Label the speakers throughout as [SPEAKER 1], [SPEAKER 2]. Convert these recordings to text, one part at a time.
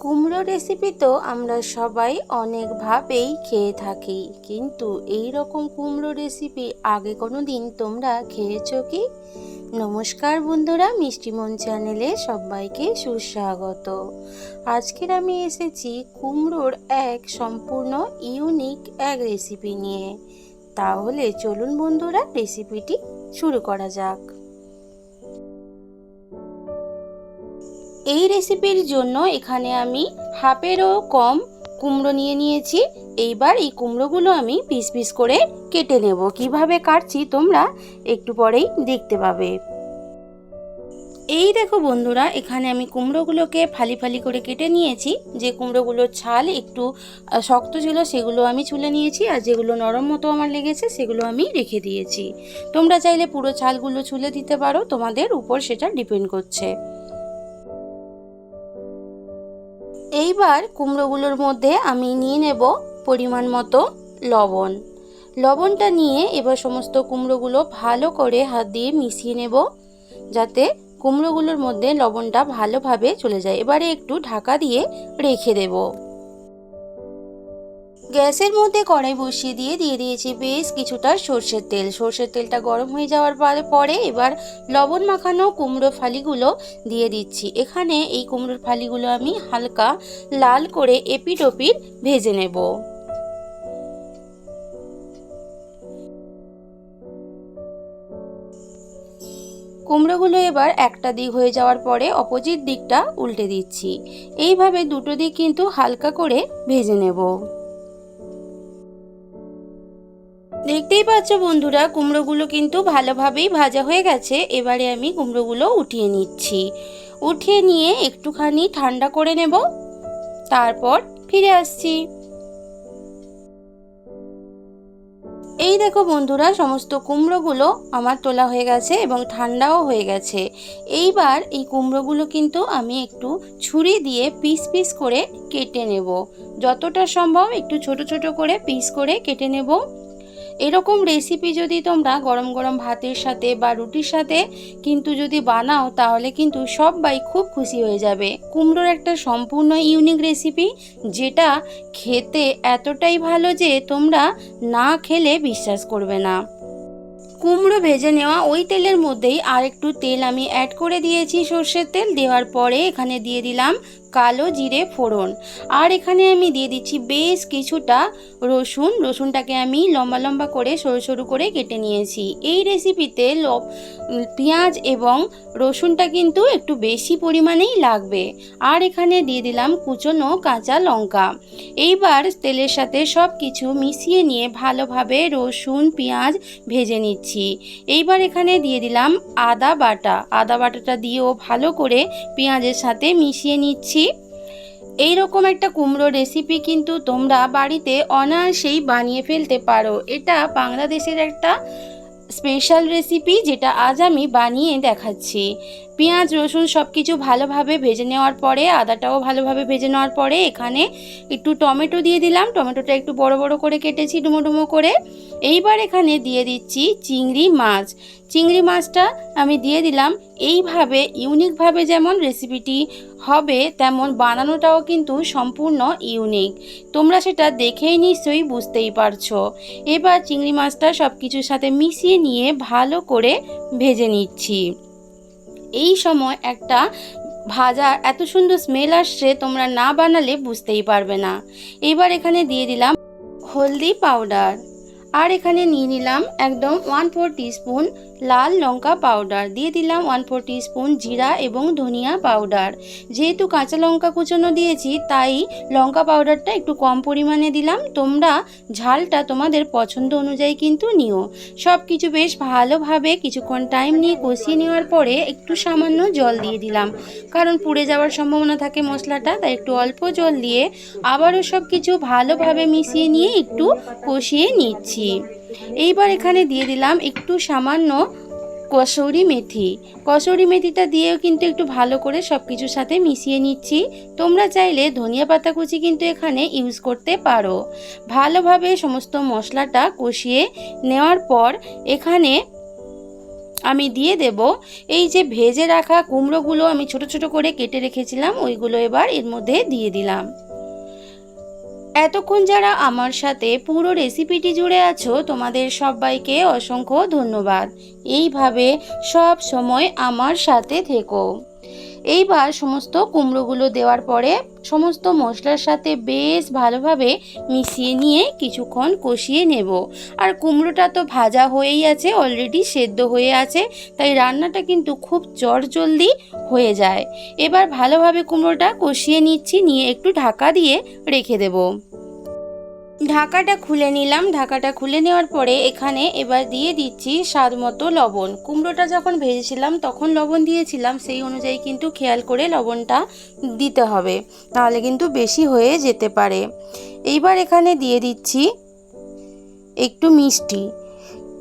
[SPEAKER 1] কুমড়ো রেসিপি তো আমরা সবাই অনেকভাবেই খেয়ে থাকি, কিন্তু এই রকম কুমড়ো রেসিপি আগে কোনো দিন তোমরা খেয়েছো কি? নমস্কার বন্ধুরা মিষ্টিমন চ্যানেলে সবাইকে সুস্বাগত। আজকের আমি এসেছি কুমড়োর এক সম্পূর্ণ ইউনিক এক রেসিপি নিয়ে। তাহলে চলুন বন্ধুরা, রেসিপিটি শুরু করা যাক। এই রেসিপির জন্য এখানে আমি হাফেরও কম কুমড়ো নিয়ে নিয়েছি। এইবার এই কুমড়োগুলো আমি পিস পিস করে কেটে নেব। কীভাবে কাটছি তোমরা একটু পরেই দেখতে পাবে। এই দেখো বন্ধুরা, এখানে আমি কুমড়োগুলোকে ফালি ফালি করে কেটে নিয়েছি। যে কুমড়োগুলোর ছাল একটু শক্ত ছিল সেগুলো আমি ছুলে নিয়েছি আর যেগুলো নরম মতো আমার লেগেছে সেগুলো আমি রেখে দিয়েছি। তোমরা চাইলে পুরো ছালগুলো ছুলে দিতে পারো, তোমাদের উপর সেটা ডিপেন্ড করছে। এইবার কুমড়োগুলোর মধ্যে আমি নিয়ে নেব পরিমাণ মতো লবণ। লবণটা নিয়ে এবার সমস্ত কুমড়োগুলো ভালো করে হাত দিয়ে মিশিয়ে নেব, যাতে কুমড়োগুলোর মধ্যে লবণটা ভালোভাবে চলে যায়। এবারে একটু ঢাকা দিয়ে রেখে দেব। গ্যাসের মধ্যে কড়াই বসিয়ে দিয়ে দিয়ে দিয়েছি বেশ কিছুটা সর্ষের তেল। সর্ষের তেলটা গরম হয়ে যাওয়ার পরে- এবার লবণ মাখানো কুমড়ো ফালিগুলো দিয়ে দিচ্ছি। এখানে এই কুমড়োর ফালিগুলো আমি হালকা লাল করে এপিট ওপিট ভেজে নেব। কুমড়োগুলো এবার একটা দিক হয়ে যাওয়ার পরে অপোজিট দিকটা উল্টে দিচ্ছি। এইভাবে দুটো দিক কিন্তু হালকা করে ভেজে নেব। দেখতেই পাচ্ছ বন্ধুরা, কুমড়োগুলো কিন্তু ভালোভাবেই ভাজা হয়ে গেছে। এবারে আমি কুমড়োগুলো উঠিয়ে নিচ্ছি। উঠিয়ে নিয়ে একটুখানি ঠান্ডা করে নেব। তারপর ফিরে আসছি। এই দেখো বন্ধুরা, সমস্ত কুমড়োগুলো আমার তোলা হয়ে গেছে এবং ঠান্ডাও হয়ে গেছে। এইবার এই কুমড়োগুলো কিন্তু আমি একটু ছুরি দিয়ে পিস পিস করে কেটে নেব। যতটা সম্ভব একটু ছোট ছোট করে পিস করে কেটে নেব। এরকম রেসিপি যদি তোমরা গরম গরম ভাতের সাথে বা রুটির সাথে কিন্তু যদি বানাও, তাহলে কিন্তু সবাই খুব খুশি হয়ে যাবে। কুমড়োর একটা সম্পূর্ণ ইউনিক রেসিপি যেটা খেতে এতটাই ভালো যে তোমরা না খেলে বিশ্বাস করবে না। কুমড়ো ভেজে নেওয়া ওই তেলের মধ্যেই আর একটু তেল আমি অ্যাড করে দিয়েছি সর্ষের তেল, দেওয়ার পরে এখানে দিয়ে দিলাম কালো জিরে ফোড়ন। আর এখানে আমি দিয়ে দিচ্ছি বেশ কিছুটা রসুন। রসুনটাকে আমি লম্বা লম্বা করে সরু সরু করে কেটে নিয়েছি। এই রেসিপিতে পেঁয়াজ এবং রসুনটা কিন্তু একটু বেশি পরিমাণেই লাগবে। আর এখানে দিয়ে দিলাম কুচনো কাঁচা লঙ্কা। এইবার তেলের সাথে সব কিছু মিশিয়ে নিয়ে ভালোভাবে রসুন, পেঁয়াজ ভেজে নিচ্ছি। এইবার এখানে দিয়ে দিলাম আদা বাটা। আদা বাটাটা দিয়েও ভালো করে পেঁয়াজের সাথে মিশিয়ে নিচ্ছি। এই রকম একটা কুমড়ো রেসিপি কিন্তু তোমরা বাড়িতে অনায়াসেই বানিয়ে ফেলতে পারো। এটা বাংলাদেশের একটা স্পেশাল রেসিপি যেটা আজ আমি বানিয়ে দেখাচ্ছি। পেঁয়াজ, রসুন সব কিছু ভালোভাবে ভেজে নেওয়ার পরে, আদাটাও ভালোভাবে ভেজে নেওয়ার পরে এখানে একটু টমেটো দিয়ে দিলাম। টমেটোটা একটু বড় বড় করে কেটেছি ডুমো ডুমো করে। এইবার এখানে দিয়ে দিচ্ছি চিংড়ি মাছ। চিংড়ি মাছটা আমি দিয়ে দিলাম। এইভাবে, ইউনিকভাবে যেমন রেসিপিটি হবে, তেমন বানানোটাও কিন্তু সম্পূর্ণ ইউনিক। তোমরা সেটা দেখেই নিশ্চয়ই বুঝতেই পারছ। এবার চিংড়ি মাছটা সব কিছুর সাথে মিশিয়ে নিয়ে ভালো করে ভেজে নিচ্ছি। এই সময় একটা ভাজা এত সুন্দর স্মেল আসছে, তোমরা না বানালে বুঝতেই পারবে না। এবার এখানে দিয়ে দিলাম হলদি পাউডার আর এখানে নিয়ে নিলাম একদম ওয়ান ফোর টিস্পুন লাল লঙ্কা পাউডার। দিয়ে দিলাম ওয়ান ফোর টিস্পুন জিরা এবং ধনিয়া পাউডার। যেহেতু কাঁচা লঙ্কা কুচনো দিয়েছি, তাই লঙ্কা পাউডারটা একটু কম পরিমাণে দিলাম। তোমরা ঝালটা তোমাদের পছন্দ অনুযায়ী কিন্তু নিও। সব কিছু বেশ ভালোভাবে কিছুক্ষণ টাইম নিয়ে কষিয়ে নেওয়ার পরে একটু সামান্য জল দিয়ে দিলাম। কারণ পুড়ে যাওয়ার সম্ভাবনা থাকে মশলাটা, তাই একটু অল্প জল দিয়ে আবারও সব কিছু ভালোভাবে মিশিয়ে নিয়ে একটু কষিয়ে নিচ্ছি। এইবার এখানে দিয়ে দিলাম একটু সামান্য কসৌরি মেথি। কসৌরি মেথিটা দিয়েও কিন্তু একটু ভালো করে সব কিছুর সাথে মিশিয়ে নিচ্ছি। তোমরা চাইলে ধনিয়া পাতা কুচি কিন্তু এখানে ইউজ করতে পারো। ভালোভাবে সমস্ত মশলাটা কষিয়ে নেওয়ার পর এখানে আমি দিয়ে দেব এই যে ভেজে রাখা কুমড়োগুলো আমি ছোট ছোট করে কেটে রেখেছিলাম, ওইগুলো এবার এর মধ্যে দিয়ে দিলাম। এতক্ষণ যারা আমার সাথে পুরো রেসিপিটি জুড়ে আছো, তোমাদের সবাইকে অসংখ্য ধন্যবাদ। এইভাবে সব সময় আমার সাথে থেকো। এইবার সমস্ত কুমড়োগুলো দেওয়ার পরে সমস্ত মশলার সাথে বেশ ভালোভাবে মিশিয়ে নিয়ে কিছুক্ষণ কষিয়ে নেব। আর কুমড়োটা তো ভাজা হয়েই আছে অলরেডি সেদ্ধ হয়ে আছে, তাই রান্নাটা কিন্তু খুব জলদি হয়ে যায়। এবার ভালোভাবে কুমড়োটা কষিয়ে নিচ্ছি, নিয়ে একটু ঢাকা দিয়ে রেখে দেবো। ঢাকাটা খুলে নিলাম। ঢাকাটা খুলে নেওয়ার পরে এখানে এবার দিয়ে দিচ্ছি স্বাদ মতো লবণ। কুমড়োটা যখন ভেজেছিলাম, তখন লবণ দিয়েছিলাম। সেই অনুযায়ী কিন্তু খেয়াল করে লবণটা দিতে হবে। তাহলে কিন্তু বেশি হয়ে যেতে পারে। এইবার এখানে দিয়ে দিচ্ছি একটু মিষ্টি।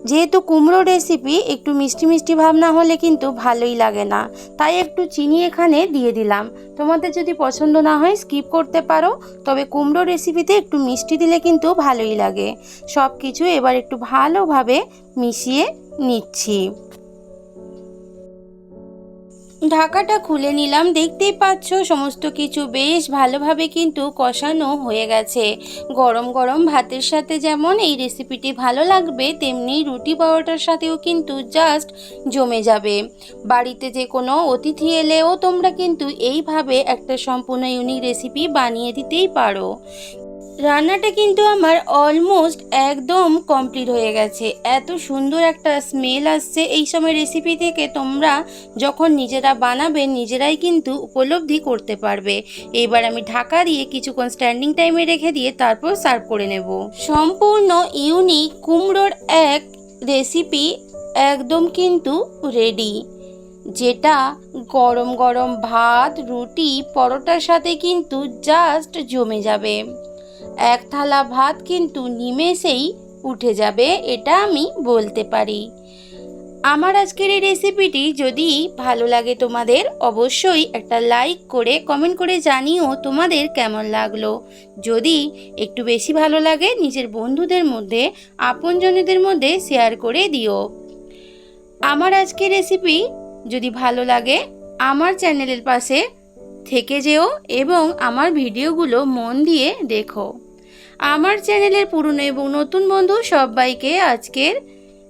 [SPEAKER 1] যেহেতু কুমড়ো রেসিপি একটু মিষ্টি মিষ্টি ভাব না হলে কিন্তু ভালোই লাগে না। তাই একটু চিনি এখানে দিয়ে দিলাম। তোমাদের যদি পছন্দ না হয় স্কিপ করতে পারো, তবে কুমড়ো রেসিপিতে একটু মিষ্টি দিলে কিন্তু ভালোই লাগে। সব কিছু এবার একটু ভালোভাবে মিশিয়ে নিচ্ছি। ঢাকাটা খুলে নিলাম। দেখতেই পাচ্ছ, সমস্ত কিছু বেশ ভালোভাবে কিন্তু কষানো হয়ে গেছে। গরম গরম ভাতের সাথে যেমন এই রেসিপিটি ভালো লাগবে, তেমনি রুটি পরোটার সাথেও কিন্তু জাস্ট জমে যাবে। বাড়িতে যে কোনো অতিথি এলেও তোমরা কিন্তু এইভাবে একটা সম্পূর্ণ ইউনিক রেসিপি বানিয়ে দিতেই পারো। রান্নাটা কিন্তু আমার অলমোস্ট একদম কমপ্লিট হয়ে গেছে। এত সুন্দর একটা স্মেল আসছে এই সময় রেসিপি থেকে তোমরা যখন নিজেরা বানাবে, নিজেরাই কিন্তু উপলব্ধি করতে পারবে। এবার আমি ঢাকা দিয়ে কিছুক্ষণ স্ট্যান্ডিং টাইমে রেখে দিয়ে তারপর সার্ভ করে নেব। সম্পূর্ণ ইউনিক কুমড়োর এক রেসিপি একদম কিন্তু রেডি যেটা গরম গরম ভাত, রুটি, পরোটার সাথে কিন্তু জাস্ট জমে যাবে। এক থালা ভাত কিন্তু নিমেষেই উঠে যাবে, এটা আমি বলতে পারি। আমার আজকের এই রেসিপিটি যদি ভালো লাগে তোমাদের, অবশ্যই একটা লাইক করে কমেন্ট করে জানিও তোমাদের কেমন লাগল। যদি একটু বেশি ভালো লাগে, নিজের বন্ধুদের মধ্যে, আপনজনেদের মধ্যে শেয়ার করে দিও। আমার আজকের রেসিপি যদি ভালো লাগে, আমার চ্যানেলের পাশে থেকে যেও এবং আমার ভিডিওগুলো মন দিয়ে দেখো। আমার চ্যানেলের পুরনো এবং নতুন বন্ধু সবাইকে আজকের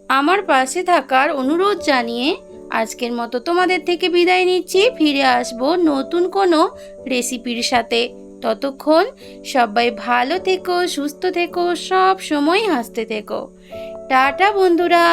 [SPEAKER 1] আমার পাশে থাকার অনুরোধ জানিয়ে আজকের মতো তোমাদের থেকে বিদায় নিচ্ছি। ফিরে আসব নতুন কোনো রেসিপির সাথে। ততক্ষণ সবাই ভালো থেকো, সুস্থ থেকো, সব সময় হাসতে থেকো। টাটা বন্ধুরা।